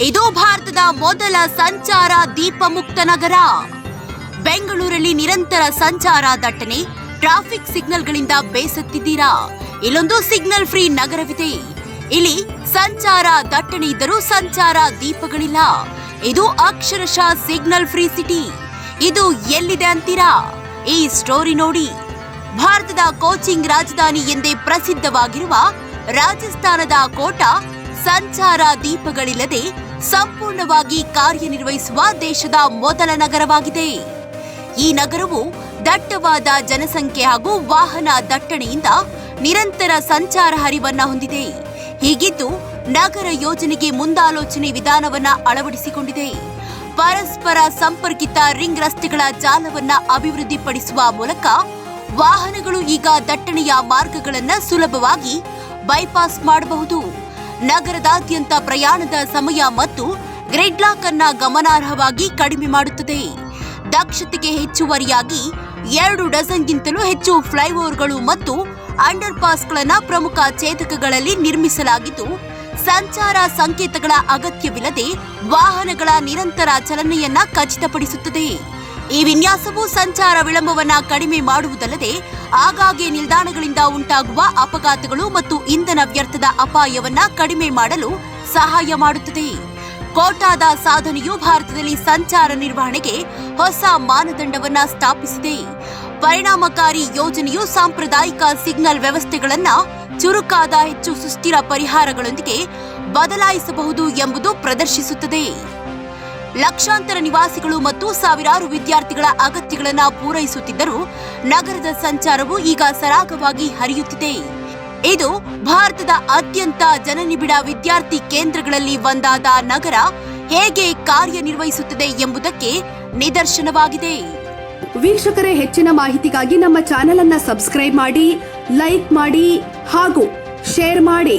ಇದು ಭಾರತದ ಮೊದಲ ಸಂಚಾರ ದೀಪ ಮುಕ್ತ ನಗರ. ಬೆಂಗಳೂರಲ್ಲಿ ನಿರಂತರ ಸಂಚಾರ ದಟ್ಟಣೆ, ಟ್ರಾಫಿಕ್ ಸಿಗ್ನಲ್ಗಳಿಂದ ಬೇಸತ್ತಿದ್ದೀರಾ? ಇಲ್ಲೊಂದು ಸಿಗ್ನಲ್ ಫ್ರೀ ನಗರವಿದೆ. ಇಲ್ಲಿ ಸಂಚಾರ ದಟ್ಟಣೆ ಇದ್ದರೂ ಸಂಚಾರ ದೀಪಗಳಿಲ್ಲ. ಇದು ಅಕ್ಷರಶಃ ಸಿಗ್ನಲ್ ಫ್ರೀ ಸಿಟಿ. ಇದು ಎಲ್ಲಿದೆ ಅಂತೀರಾ? ಈ ಸ್ಟೋರಿ ನೋಡಿ. ಭಾರತದ ಕೋಚಿಂಗ್ ರಾಜಧಾನಿ ಎಂದೇ ಪ್ರಸಿದ್ಧವಾಗಿರುವ ರಾಜಸ್ಥಾನದ ಕೋಟಾ ಸಂಚಾರ ದೀಪಗಳಿಲ್ಲದೆ ಸಂಪೂರ್ಣವಾಗಿ ಕಾರ್ಯನಿರ್ವಹಿಸುವ ದೇಶದ ಮೊದಲ ನಗರವಾಗಿದೆ. ಈ ನಗರವು ದಟ್ಟವಾದ ಜನಸಂಖ್ಯೆ ಹಾಗೂ ವಾಹನ ದಟ್ಟಣೆಯಿಂದ ನಿರಂತರ ಸಂಚಾರ ಹರಿವನ್ನ ಹೊಂದಿದೆ. ಹೀಗಿದ್ದು ನಗರ ಯೋಜನೆಗೆ ಮುಂದಾಲೋಚನೆ ವಿಧಾನವನ್ನ ಅಳವಡಿಸಿಕೊಂಡಿದೆ. ಪರಸ್ಪರ ಸಂಪರ್ಕಿತ ರಿಂಗ್ ರಸ್ತೆಗಳ ಜಾಲವನ್ನ ಅಭಿವೃದ್ಧಿಪಡಿಸುವ ಮೂಲಕ ವಾಹನಗಳು ಈಗ ದಟ್ಟಣೆಯ ಮಾರ್ಗಗಳನ್ನು ಸುಲಭವಾಗಿ ಬೈಪಾಸ್ ಮಾಡಬಹುದು. ನಗರದಾದ್ಯಂತ ಪ್ರಯಾಣದ ಸಮಯ ಮತ್ತು ಗ್ರಿಡ್ಲಾಕ್ ಅನ್ನ ಗಮನಾರ್ಹವಾಗಿ ಕಡಿಮೆ ಮಾಡುತ್ತದೆ. ದಕ್ಷತೆಗೆ ಹೆಚ್ಚುವರಿಯಾಗಿ ಎರಡು ಡಜನ್ಗಿಂತಲೂ ಹೆಚ್ಚು ಫ್ಲೈಓವರ್ಗಳು ಮತ್ತು ಅಂಡರ್ ಪಾಸ್ಗಳನ್ನು ಪ್ರಮುಖ ಚೇತಕಗಳಲ್ಲಿ ನಿರ್ಮಿಸಲಾಗಿದ್ದು, ಸಂಚಾರ ಸಂಕೇತಗಳ ಅಗತ್ಯವಿಲ್ಲದೆ ವಾಹನಗಳ ನಿರಂತರ ಚಲನೆಯನ್ನ ಖಚಿತಪಡಿಸುತ್ತದೆ. ಈ ವಿನ್ಯಾಸವು ಸಂಚಾರ ವಿಳಂಬವನ್ನ ಕಡಿಮೆ ಮಾಡುವುದಲ್ಲದೆ ಆಗಾಗ್ಗೆ ನಿಲ್ದಾಣಗಳಿಂದ ಉಂಟಾಗುವ ಅಪಘಾತಗಳು ಮತ್ತು ಇಂಧನ ವ್ಯರ್ಥದ ಅಪಾಯವನ್ನ ಕಡಿಮೆ ಮಾಡಲು ಸಹಾಯ ಮಾಡುತ್ತದೆ. ಕೋಟಾದ ಸಾಧನೆಯು ಭಾರತದಲ್ಲಿ ಸಂಚಾರ ನಿರ್ವಹಣೆಗೆ ಹೊಸ ಮಾನದಂಡವನ್ನ ಸ್ಥಾಪಿಸಿದೆ. ಪರಿಣಾಮಕಾರಿ ಯೋಜನೆಯು ಸಾಂಪ್ರದಾಯಿಕ ಸಿಗ್ನಲ್ ವ್ಯವಸ್ಥೆಗಳನ್ನ ಚುರುಕಾದ ಹೆಚ್ಚು ಸುಸ್ಥಿರ ಪರಿಹಾರಗಳೊಂದಿಗೆ ಬದಲಾಯಿಸಬಹುದು ಎಂಬುದು ಪ್ರದರ್ಶಿಸುತ್ತದೆ. ಲಕ್ಷಾಂತರ ನಿವಾಸಿಗಳು ಮತ್ತು ಸಾವಿರಾರು ವಿದ್ಯಾರ್ಥಿಗಳ ಅಗತ್ಯಗಳನ್ನು ಪೂರೈಸುತ್ತಿದ್ದರೂ ನಗರದ ಸಂಚಾರವು ಈಗ ಸರಾಗವಾಗಿ ಹರಿಯುತ್ತಿದೆ. ಇದು ಭಾರತದ ಅತ್ಯಂತ ಜನನಿಬಿಡ ವಿದ್ಯಾರ್ಥಿ ಕೇಂದ್ರಗಳಲ್ಲಿ ಒಂದಾದ ನಗರ ಹೇಗೆ ಕಾರ್ಯನಿರ್ವಹಿಸುತ್ತದೆ ಎಂಬುದಕ್ಕೆ ನಿದರ್ಶನವಾಗಿದೆ. ವೀಕ್ಷಕರೇ, ಹೆಚ್ಚಿನ ಮಾಹಿತಿಗಾಗಿ ನಮ್ಮ ಚಾನೆಲ್ ಅನ್ನ ಸಬ್ಸ್ಕ್ರೈಬ್ ಮಾಡಿ, ಲೈಕ್ ಮಾಡಿ ಹಾಗೂ ಶೇರ್ ಮಾಡಿ.